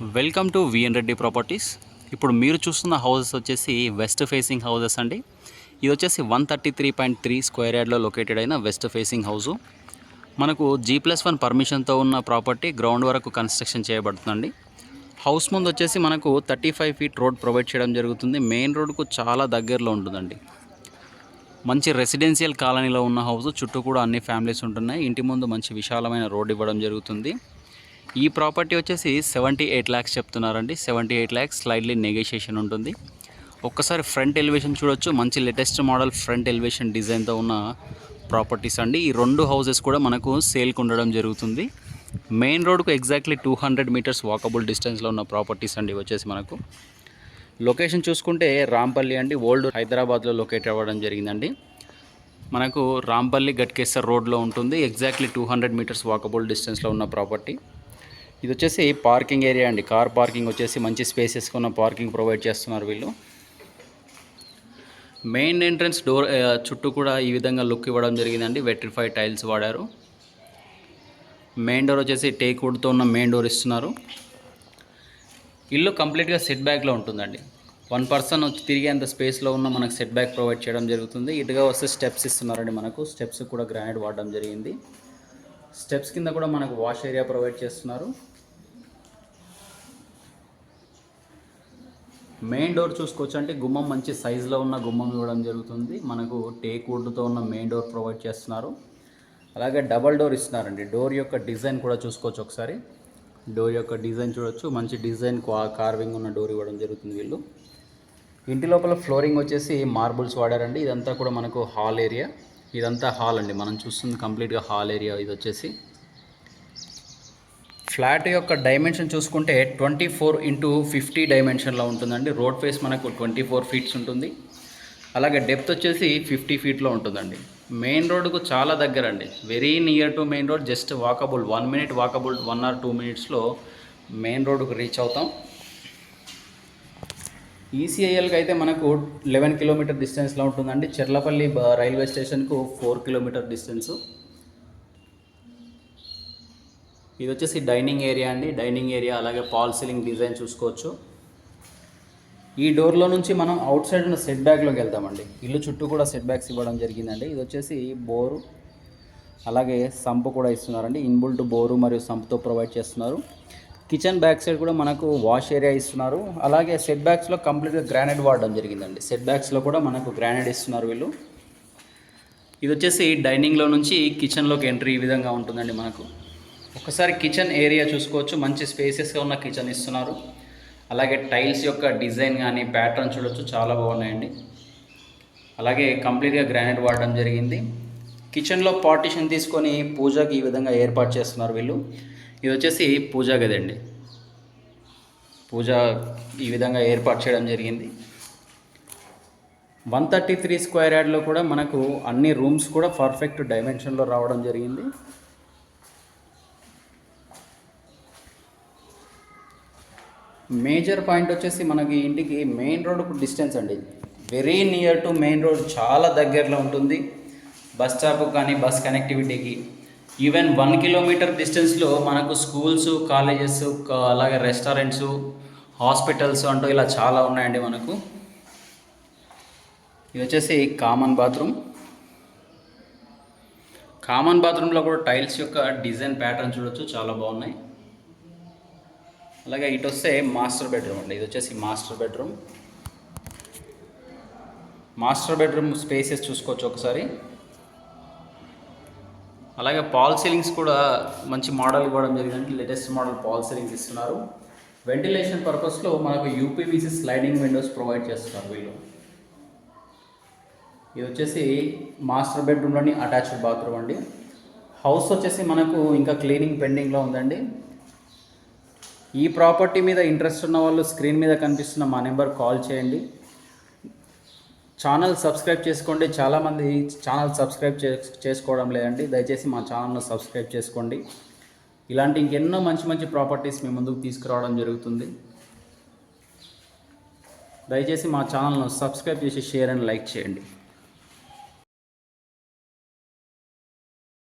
Welcome to VN Reddy properties ఇప్పుడు మీరు చూస్తున్న హౌసెస్ వచ్చేసి వెస్ట్ ఫేసింగ్ హౌసెస్ అండి. ఇది వచ్చేసి one thirty three point three square యార్డ్లో లొకేటెడ్ అయిన వెస్ట్ ఫేసింగ్ హౌసు మనకు జీ ప్లస్ వన్ పర్మిషన్తో ఉన్న ప్రాపర్టీ గ్రౌండ్ వరకు కన్స్ట్రక్షన్ చేయబడుతుందండి. హౌస్ ముందు వచ్చేసి మనకు thirty five feet road provide చేయడం జరుగుతుంది. మెయిన్ రోడ్కు చాలా దగ్గరలో ఉంటుందండి. మంచి రెసిడెన్షియల్ కాలనీలో ఉన్న హౌస్ చుట్టూ కూడా అన్ని ఫ్యామిలీస్ ఉంటున్నాయి. ఇంటి ముందు మంచి విశాలమైన రోడ్ ఇవ్వడం జరుగుతుంది. ఈ ప్రాపర్టీ వచ్చేసి సెవెంటీ ఎయిట్ ల్యాక్స్ చెప్తున్నారండి. Seventy eight lakhs slightly negotiation ఉంటుంది. ఒక్కసారి ఫ్రంట్ ఎలివేషన్ చూడొచ్చు. మంచి లేటెస్ట్ మోడల్ ఫ్రంట్ ఎలివేషన్ డిజైన్తో ఉన్న ప్రాపర్టీస్ అండి. ఈ రెండు హౌసెస్ కూడా మనకు సేల్కి ఉండడం జరుగుతుంది. Main రోడ్కు exactly two hundred metres walkable డిస్టెన్స్లో ఉన్న ప్రాపర్టీస్ అండి వచ్చేసి మనకు. లొకేషన్ చూసుకుంటే రాంపల్లి అండి. ఓల్డ్ హైదరాబాద్లో లొకేట్ అవ్వడం జరిగిందండి. మనకు రాంపల్లి గట్కేసర్ రోడ్లో ఉంటుంది. Exactly two hundred metres walkable డిస్టెన్స్లో ఉన్న ప్రాపర్టీ. ఇది వచ్చేసి పార్కింగ్ ఏరియా అండి. కార్ పార్కింగ్ వచ్చేసి మంచి స్పేసెస్ ఉన్న పార్కింగ్ ప్రొవైడ్ చేస్తున్నారు వీళ్ళు. మెయిన్ ఎంట్రన్స్ డోర్ చుట్టూ కూడా ఈ విధంగా లుక్ ఇవ్వడం జరిగిందండి. వెట్రిఫైడ్ టైల్స్ వాడారు. మెయిన్ డోర్ వచ్చేసి టేక్ వుడ్తో ఉన్న మెయిన్ డోర్ ఇస్తున్నారు. ఇల్లు కంప్లీట్గా సెట్ బ్యాక్లో ఉంటుందండి. వన్ పర్సన్ వచ్చి తిరిగేంత స్పేస్లో ఉన్న మనకు సెట్ బ్యాక్ ప్రొవైడ్ చేయడం జరుగుతుంది. ఇటుగా వస్తే స్టెప్స్ ఇస్తున్నారండి మనకు. స్టెప్స్ కూడా గ్రానైట్ వాడడం జరిగింది. స్టెప్స్ కింద కూడా మనకు వాష్ ఏరియా ప్రొవైడ్ చేస్తున్నారు. మెయిన్ డోర్ చూసుకోవచ్చు అంటే గుమ్మం మంచి సైజులో ఉన్న గుమ్మం ఇవ్వడం జరుగుతుంది. మనకు టేక్ వుడ్తో ఉన్న మెయిన్ డోర్ ప్రొవైడ్ చేస్తున్నారు. అలాగే డబల్ డోర్ ఇస్తున్నారండి. డోర్ యొక్క డిజైన్ కూడా చూసుకోవచ్చు ఒకసారి. డోర్ యొక్క డిజైన్ చూడొచ్చు. మంచి డిజైన్ కార్వింగ్ ఉన్న డోర్ ఇవ్వడం జరుగుతుంది వీళ్ళు. ఇంటి లోపల ఫ్లోరింగ్ వచ్చేసి మార్బుల్స్ వాడారండి. ఇదంతా కూడా మనకు హాల్ ఏరియా ఇదంతా హాల్ అండి. మనం చూస్తుంది కంప్లీట్గా హాల్ ఏరియా ఇది వచ్చేసి. ఫ్లాట్ యొక్క డైమెన్షన్ చూసుకుంటే ట్వంటీ ఫోర్ ఇంటూ ఫిఫ్టీ డైమెన్షన్లో ఉంటుందండి. రోడ్ ఫేస్ మనకు ట్వంటీ ఫోర్ ఫీట్స్ ఉంటుంది. అలాగే డెప్త్ వచ్చేసి ఫిఫ్టీ ఫీట్లో ఉంటుందండి. మెయిన్ రోడ్కు చాలా దగ్గర అండి very near to main road just walkable one minute walkable one or two మినిట్స్లో మెయిన్ రోడ్కు రీచ్ అవుతాం. ఈసీఐఎల్కి అయితే మనకు లెవెన్ కిలోమీటర్ డిస్టెన్స్లో ఉంటుందండి. చెర్లపల్లి రైల్వే స్టేషన్కు ఫోర్ కిలోమీటర్ డిస్టెన్సు. ఇది వచ్చేసి డైనింగ్ ఏరియా అండి. డైనింగ్ ఏరియా అలాగే పాల్ సీలింగ్ డిజైన్ చూసుకోవచ్చు. ఈ డోర్లో నుంచి మనం అవుట్ సైడ్ ఉన్న సెట్ బ్యాక్లోకి వెళ్తామండి ఇల్లు చుట్టూ కూడా సెట్ బ్యాక్స్ ఇవ్వడం జరిగిందండి. ఇది వచ్చేసి బోరు అలాగే సంపు కూడా ఇస్తున్నారండి. ఇన్బుల్ట్ బోరు మరియు సంపుతో ప్రొవైడ్ చేస్తున్నారు. కిచెన్ బ్యాక్ సైడ్ కూడా మనకు వాష్ ఏరియా ఇస్తున్నారు. అలాగే సెట్ బ్యాక్స్లో కంప్లీట్గా గ్రానైట్ వాడడం జరిగిందండి. సెట్ బ్యాక్స్లో కూడా మనకు గ్రానైట్ ఇస్తున్నారు వీళ్ళు. ఇది వచ్చేసి డైనింగ్లో నుంచి కిచెన్లోకి ఎంట్రీ ఈ విధంగా ఉంటుందండి మనకు. ఒకసారి కిచెన్ ఏరియా చూసుకోవచ్చు. మంచి స్పేసెస్గా ఉన్న కిచెన్ ఇస్తున్నారు. అలాగే టైల్స్ యొక్క డిజైన్ కానీ ప్యాటర్న్ చూడొచ్చు. చాలా బాగున్నాయండి. అలాగే కంప్లీట్గా గ్రానైట్ వాడడం జరిగింది. కిచెన్లో పార్టిషన్ తీసుకొని పూజకి ఈ విధంగా ఏర్పాటు చేస్తున్నారు వీళ్ళు. ఇది వచ్చేసి పూజా గది అండి. పూజ ఈ విధంగా ఏర్పాటు చేయడం జరిగింది. వన్ థర్టీ త్రీ స్క్వేర్ యార్డ్లో కూడా మనకు అన్ని రూమ్స్ కూడా పర్ఫెక్ట్ డైమెన్షన్లో రావడం జరిగింది. మేజర్ పాయింట్ వచ్చేసి మనకి ఇంటికి మెయిన్ రోడ్కు డిస్టెన్స్ అండి. Very near to main road చాలా దగ్గరలో ఉంటుంది. బస్ స్టాప్ కానీ బస్ కనెక్టివిటీకి. ఈవెన్ వన్ కిలోమీటర్ డిస్టెన్స్లో మనకు స్కూల్స్ కాలేజెస్ అలాగే రెస్టారెంట్స్ హాస్పిటల్స్ అంటూ ఇలా చాలా ఉన్నాయండి మనకు. ఇది వచ్చేసి కామన్ బాత్రూమ్. కామన్ బాత్రూంలో కూడా టైల్స్ యొక్క డిజైన్ ప్యాటర్న్ చూడొచ్చు చాలా బాగున్నాయి. అలాగే ఇటు వస్తే మాస్టర్ బెడ్రూమ్ అండి. ఇది వచ్చేసి master bedroom. Master bedroom spaces చూసుకోవచ్చు ఒకసారి. అలాగే పాల్ సీలింగ్స్ కూడా మంచి మోడల్ ఇవ్వడం జరిగింది లేటెస్ట్ మోడల్ పాల్ సీలింగ్స్ ఇస్తున్నారు. వెంటిలేషన్ పర్పస్లో మనకు యూపీవీసీ స్లైడింగ్ విండోస్ ప్రొవైడ్ చేస్తున్నారు వీళ్ళు. ఇది వచ్చేసి మాస్టర్ బెడ్రూమ్లోని అటాచ్డ్ బాత్రూమ్ అండి. హౌస్ వచ్చేసి మనకు ఇంకా క్లీనింగ్ పెండింగ్లో ఉందండి. ఈ ప్రాపర్టీ మీద ఇంట్రెస్ట్ ఉన్న వాళ్ళు స్క్రీన్ మీద కనిపిస్తున్న మా నెంబర్ కాల్ చేయండి. ఛానల్ సబ్స్క్రైబ్ చేసుకోండి. చాలామంది ఛానల్ సబ్స్క్రైబ్ చేసుకోవడం లేదండి. దయచేసి మా ఛానల్ను సబ్స్క్రైబ్ చేసుకోండి. ఇలాంటి ఇంకెన్నో మంచి మంచి ప్రాపర్టీస్ మీ ముందుకు తీసుకురావడం జరుగుతుంది. దయచేసి మా ఛానల్ను సబ్స్క్రైబ్ చేసి షేర్ అండ్ లైక్ చేయండి.